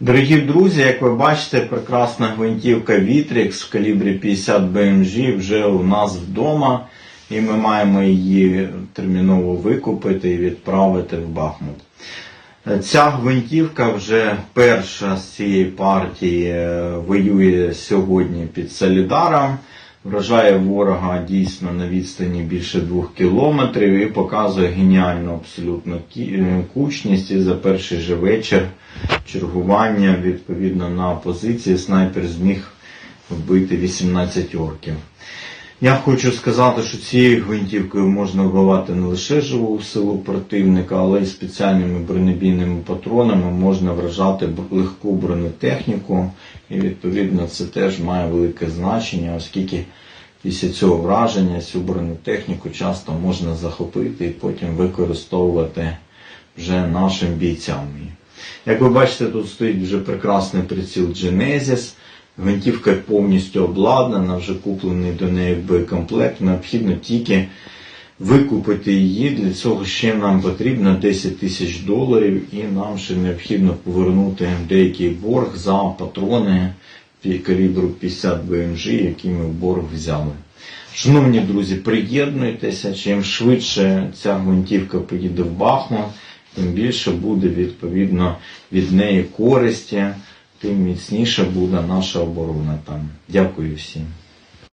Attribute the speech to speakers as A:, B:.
A: Дорогі друзі, як ви бачите, прекрасна гвинтівка Vitrix в калібрі 50 BMG вже у нас вдома, і ми маємо її терміново викупити і відправити в Бахмут. Ця гвинтівка вже перша з цієї партії е, воює сьогодні під Солідаром. Вражає ворога дійсно на відстані більше двох кілометрів і показує геніальну абсолютно е, кучність. І за перший же вечір чергування відповідно на позиції снайпер зміг вбити 18 орків. Я хочу сказати, що цією гвинтівкою можна вбивати не лише живу силу противника, але й спеціальними бронебійними патронами можна вражати легку бронетехніку. І відповідно це теж має велике значення, оскільки після цього враження цю бронетехніку часто можна захопити і потім використовувати вже нашим бійцям. Як ви бачите, тут стоїть вже прекрасний приціл Genesis. Гвинтівка повністю обладнана, вже куплений до неї боєкомплект. Необхідно тільки викупити її. Для цього ще нам потрібно 10 тисяч доларів, і нам ще необхідно повернути деякий борг за патрони калібру 50 BMG, які ми в борг взяли. Шановні друзі, приєднуйтеся, чим швидше ця гвинтівка поїде в Бахмут, тим більше буде відповідно від неї користі, тим міцніше буде наша оборона там. Дякую всім.